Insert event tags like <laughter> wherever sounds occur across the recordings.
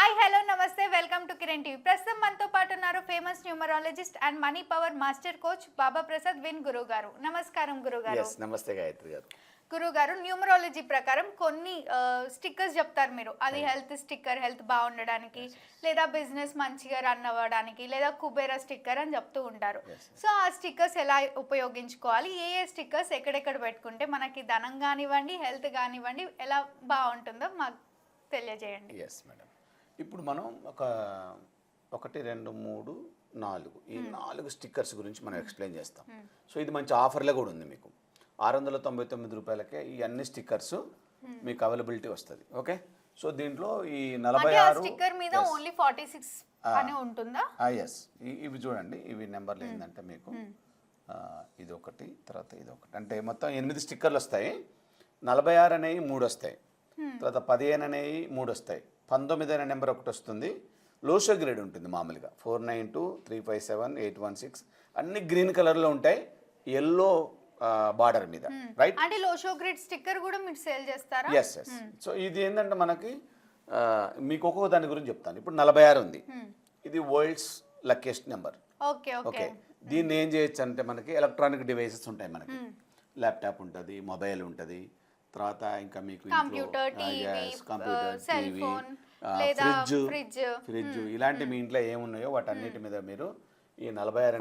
Hi hello namaste welcome to Kiran TV ప్రస్తుతం మనతో పాటు ఉన్నారు famous numerologist and money power master coach Baba Prasad win గురువు గారు నమస్కారం గురువు గారు నమస్తే గాయత్రి గారు. గురువు గారు న్యూమరాలజీ ప్రకారం కొన్ని స్టిక్కర్స్ చెప్తారు మీరు. అది హెల్త్ స్టిక్కర్ హెల్త్ బాగుండడానికి లేదా బిజినెస్ మంచిగా రన్ అవ్వడానికి లేదా కుబేరా స్టిక్కర్ అని చెప్తూ ఉంటారు. సో ఆ స్టిక్కర్స్ ఎలా ఉపయోగించుకోవాలి? ఏ ఏ స్టిక్కర్స్ ఎక్కడెక్కడ పెట్టుకుంటే మనకి ధనం కానివ్వండి హెల్త్ కానివ్వండి ఎలా బాగుంటుందో మాకు తెలియజేయండి. ఎస్ మేడం ఇప్పుడు మనం ఒక ఒకటి రెండు మూడు నాలుగు. ఈ నాలుగు స్టిక్కర్స్ గురించి మనం ఎక్స్ప్లెయిన్ చేస్తాం. సో ఇది మంచి ఆఫర్లో కూడా ఉంది మీకు. ఆరు వందల తొంభై తొమ్మిది రూపాయలకే ఈ అన్ని స్టిక్కర్స్ మీకు అవైలబిలిటీ వస్తుంది. ఓకే? సో దీంట్లో ఈ నలభై ఆరు స్టిక్కర్ మీద ఓన్లీ ఫార్టీ సిక్స్ అని ఉంటుందా? ఎస్ ఇవి చూడండి. ఇవి నెంబర్లు ఏంటంటే మీకు ఇది ఒకటి తర్వాత ఇది ఒకటి అంటే మొత్తం ఎనిమిది స్టిక్కర్లు వస్తాయి. నలభై ఆరు అనేవి మూడు వస్తాయి తర్వాత పదిహేను అనేవి మూడు వస్తాయి పంతొమ్మిది అనే నెంబర్ ఒకటి వస్తుంది లోషో గ్రేడ్ ఉంటుంది మామూలుగా. Four nine two three five seven eight one six అన్ని గ్రీన్ కలర్లో ఉంటాయి. ఎల్లో బార్డర్ మీద. రైట్ అంటే లోషో గ్రిడ్ స్టిక్కర్ కూడా మీరు సేల్ చేస్తారా? ఎస్ ఎస్ సో ఇది ఏంటంటే మనకి మీకు ఒక్కొక్క దాని గురించి చెప్తాను. ఇప్పుడు నలభై ఆరు ఉంది ఇది world's luckiest number. Okay okay. దీన్ని ఏం చేయొచ్చు అంటే మనకి ఎలక్ట్రానిక్ డివైసెస్ ఉంటాయి మనకి. ల్యాప్టాప్ ఉంటుంది మొబైల్ ఉంటుంది తర్వాత ఇంకా మీకు కంప్యూటర్ uh, ఫ్రిడ్జ్. ఫ్రిడ్జ్. ఇలాంటి మీ ఇంట్లో ఏమున్నాయో వాటన్నిటి మీద మీరు ఈ నలభై ఆరు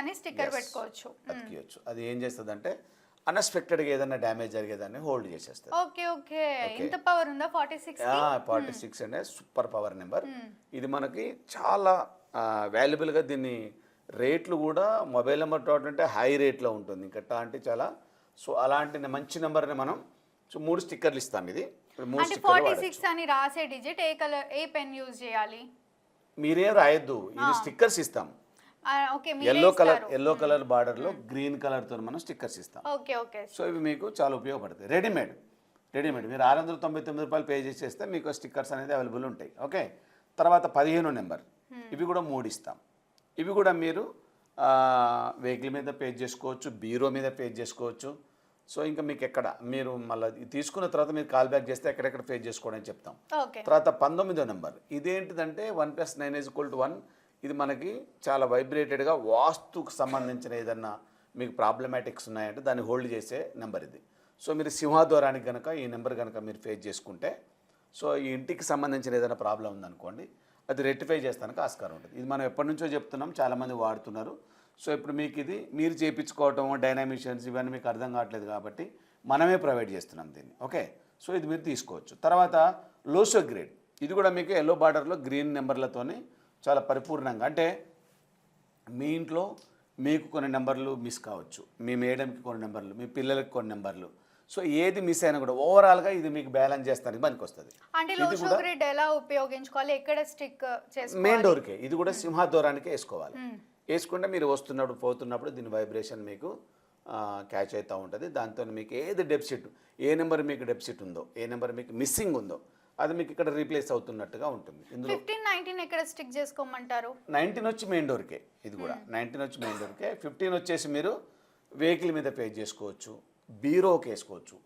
అని స్టిక్కర్ పెట్టుకోవచ్చు. అతికియచ్చు. అది ఏం చేస్తుంది అంటే అన్ఎక్స్పెక్టెడ్గా ఏదైనా డ్యామేజ్ జరిగేదాన్ని హోల్డ్ చేసేస్తుంది. Okay okay. ఇంత పవర్ ఉందా ఫార్టీ సిక్స్ ఫార్టీ సిక్స్ అనే సూపర్ పవర్ నెంబర్ ఇది మనకి చాలా వాల్యుబుల్గా దీన్ని రేట్లు కూడా మొబైల్ నెంబర్ టాట్ అంటే హై రేట్లో ఉంటుంది. ఇంకా అంటే చాలా సో అలాంటి మంచి నెంబర్ని మనం సో మూడు స్టిక్కర్లు ఇస్తాం ఇది. ఇప్పుడు మూడు అంటే ఫార్టీ సిక్స్ అని రాసే డిజిట్ ఏ కలర్ ఏ పెన్ యూజ్ చేయాలి? మీరేం రాయొద్దు. ఇది స్టిక్కర్స్ ఇస్తాం. Okay yellow colour yellow colour బార్డర్లో గ్రీన్ కలర్తో మనం స్టిక్కర్స్ ఇస్తాం. Okay okay. సో ఇవి మీకు చాలా ఉపయోగపడతాయి. రెడీమేడ్ రెడీమేడ్ మీరు ఆరు వందల తొంభై తొమ్మిది రూపాయలు పే చేసేస్తే మీకు స్టిక్కర్స్ అనేది అవైలబుల్ ఉంటాయి. ఓకే? తర్వాత పదిహేను నెంబర్. ఇవి కూడా మూడు ఇస్తాం. ఇవి కూడా మీరు వెహికల్ మీద పే చేసుకోవచ్చు బీరో మీద పే చేసుకోవచ్చు. సో ఇంకా మీకు ఎక్కడ మీరు మళ్ళీ తీసుకున్న తర్వాత మీరు కాల్ బ్యాక్ చేస్తే ఎక్కడెక్కడ పే చేసుకోవడం అని చెప్తాం. తర్వాత పంతొమ్మిదో number. ఇదేంటిదంటే one plus nine is equal to one. ఇది మనకి చాలా వైబ్రేటెడ్గా వాస్తుకు సంబంధించిన ఏదన్నా మీకు ప్రాబ్లమాటిక్స్ ఉన్నాయంటే దాన్ని హోల్డ్ చేసే నెంబర్ ఇది. సో మీరు సింహద్వారానికి కనుక ఈ నెంబర్ కనుక మీరు ఫేస్ చేసుకుంటే సో ఈ ఇంటికి సంబంధించిన ఏదైనా ప్రాబ్లం ఉందనుకోండి అది రెక్టిఫై చేస్తానికి ఆస్కారం ఉంటుంది. ఇది మనం ఎప్పటి నుంచో చెప్తున్నాం చాలామంది వాడుతున్నారు. సో ఇప్పుడు మీకు ఇది మీరు చేయించుకోవటం డైనామిషన్స్ ఇవన్నీ మీకు అర్థం కావట్లేదు కాబట్టి మనమే ప్రొవైడ్ చేస్తున్నాం దీన్ని. ఓకే? సో ఇది మీరు తీసుకోవచ్చు. తర్వాత లోసో గ్రేడ్ ఇది కూడా మీకు ఎల్లో బార్డర్లో గ్రీన్ నెంబర్లతోని చాలా పరిపూర్ణంగా అంటే మీ ఇంట్లో మీకు కొన్ని నెంబర్లు మిస్ కావచ్చు. మీ మేడంకి కొన్ని నెంబర్లు మీ పిల్లలకి కొన్ని నెంబర్లు. సో ఏది మిస్ అయినా కూడా ఓవరాల్గా ఇది మీకు బ్యాలెన్స్ చేస్తానికి పనికి వస్తుంది అంటే గ్రిడ్ ఎలా ఉపయోగించుకోవాలి? ఎక్కడ స్టిక్ మెయిన్ డోర్కే. ఇది కూడా సింహద్వారానికే వేసుకోవాలి. వేసుకుంటే మీరు వస్తున్నప్పుడు పోతున్నప్పుడు దీని వైబ్రేషన్ మీకు క్యాచ్ అవుతూ ఉంటుంది. దాంతో మీకు ఏది డెప్సిట్ ఏ నెంబర్ మీకు డెప్సిట్ ఉందో ఏ నెంబర్ మీకు మిస్సింగ్ ఉందో అది మీకు ఇక్కడ రీప్లేస్ అవుతున్నట్టుగా ఉంటుంది. ఇందులో ఫిఫ్టీన్ నైన్టీన్ ఎక్కడ స్టిక్ చేసుకోమంటారు? నైన్టీన్ వచ్చి మెయిన్ డోర్కే ఇది కూడా. నైన్టీన్ వచ్చి మెయిన్ డోర్కే ఫిఫ్టీన్ వచ్చేసి మీరు వెహికల్ మీద పే చేసుకోవచ్చు బీరోకి వేసుకోవచ్చు.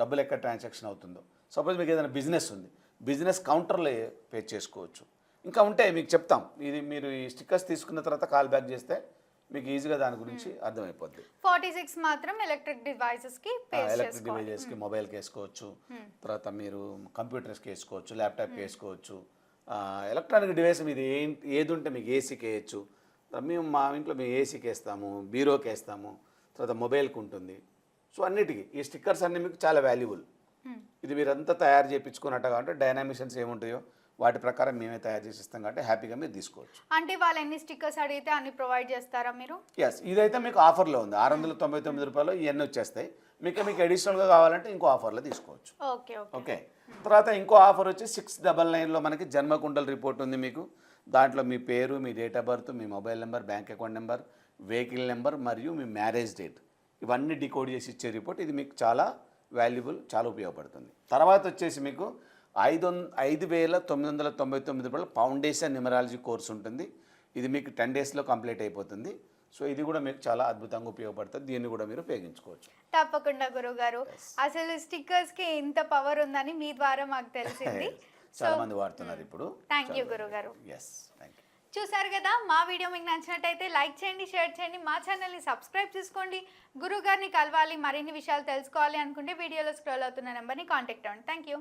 డబ్బులు ఎక్కడ ట్రాన్సాక్షన్ అవుతుందో. సపోజ్ మీకు ఏదైనా బిజినెస్ ఉంది. బిజినెస్ కౌంటర్లో పే చేసుకోవచ్చు. ఇంకా ఉంటాయి మీకు చెప్తాం. ఇది మీరు ఈ స్టిక్కర్స్ తీసుకున్న తర్వాత కాల్ బ్యాక్ చేస్తే మీకు ఈజీగా దాని గురించి అర్థమైపోద్ది. ఫార్టీ సిక్స్ మాత్రం ఎలక్ట్రిక్ డివైసెస్కి ఎలక్ట్రిక్ చేసుకోవాలి. డివైజెస్కి మొబైల్కి వేసుకోవచ్చు తర్వాత మీరు కంప్యూటర్స్కి వేసుకోవచ్చు ల్యాప్టాప్కి వేసుకోవచ్చు ఎలక్ట్రానిక్ డివైస్ మీద ఏది ఉంటే మీకు ఏసీకి వేయచ్చు మేము మా ఇంట్లో మేము ఏసీకి వేస్తాము బీరోకి వేస్తాము తర్వాత మొబైల్కి ఉంటుంది. సో అన్నిటికీ ఈ స్టిక్కర్స్ అన్నీ మీకు చాలా వాల్యుబుల్. ఇది మీరంతా తయారు చేయించుకున్నట్టు కాబట్టి డైనామిషన్స్ ఏముంటాయో వాటి ప్రకారం మేమే తయారు చేసి ఇస్తాం కాబట్టి హ్యాపీగా మీరు తీసుకోవచ్చు. అంటే వాళ్ళు ఎన్ని స్టిక్కర్స్ అడిగితే అన్ని ప్రొవైడ్ చేస్తారా మీరు? ఎస్ ఇదైతే మీకు ఆఫర్లో ఉంది. ఆరు వందల తొంభై తొమ్మిది రూపాయలు ఇవన్నీ వచ్చేస్తాయి. మీకు మీకు అడిషనల్గా కావాలంటే ఇంకో ఆఫర్లో తీసుకోవచ్చు. Okay okay. తర్వాత ఇంకో ఆఫర్ వచ్చి సిక్స్ డబల్ నైన్లో మనకి జన్మకుండల రిపోర్ట్ ఉంది మీకు. దాంట్లో మీ పేరు మీ date of birth me mobile number bank account number vehicle number మరియు మీ మ్యారేజ్ డేట్. ఇవన్నీ డికోడ్ చేసి ఇచ్చే రిపోర్ట్. ఇది మీకు చాలా వాల్యుబుల్ చాలా ఉపయోగపడుతుంది. తర్వాత వచ్చేసి మీకు ఐదు ఐదు వేల తొమ్మిది వందల తొంభై తొమ్మిది రూపాయల ఫౌండేషన్ న్యూమరాలజీ కోర్స్ ఉంటుంది. ఇది మీకు టెన్ డేస్లో కంప్లీట్ అయిపోతుంది. సో ఇది కూడా మీకు చాలా అద్భుతంగా ఉపయోగపడుతుంది. దీన్ని కూడా మీరు ఉపయోగించుకోవచ్చు. తప్పకుండా గురువు గారు అసలు స్టిక్కర్స్కి ఇంత పవర్ ఉందని మీ ద్వారా మాకు తెలిసింది. <laughs> చాలా మంది వాడుతున్నారు ఇప్పుడు. థ్యాంక్ యూ గురుగారు. ఎస్ థ్యాంక్ యూ చూసారు కదా మా వీడియో మీకు నచ్చినట్టయితే లైక్ చేయండి షేర్ చేయండి మా ఛానల్ని సబ్స్క్రైబ్ చేసుకోండి. గురువు గారిని కలవాలి మరిన్ని విషయాలు తెలుసుకోవాలి అనుకుంటే వీడియోలో స్క్రోల్ అవుతున్న నెంబర్ని కాంటాక్ట్ అవ్వండి. Thank you.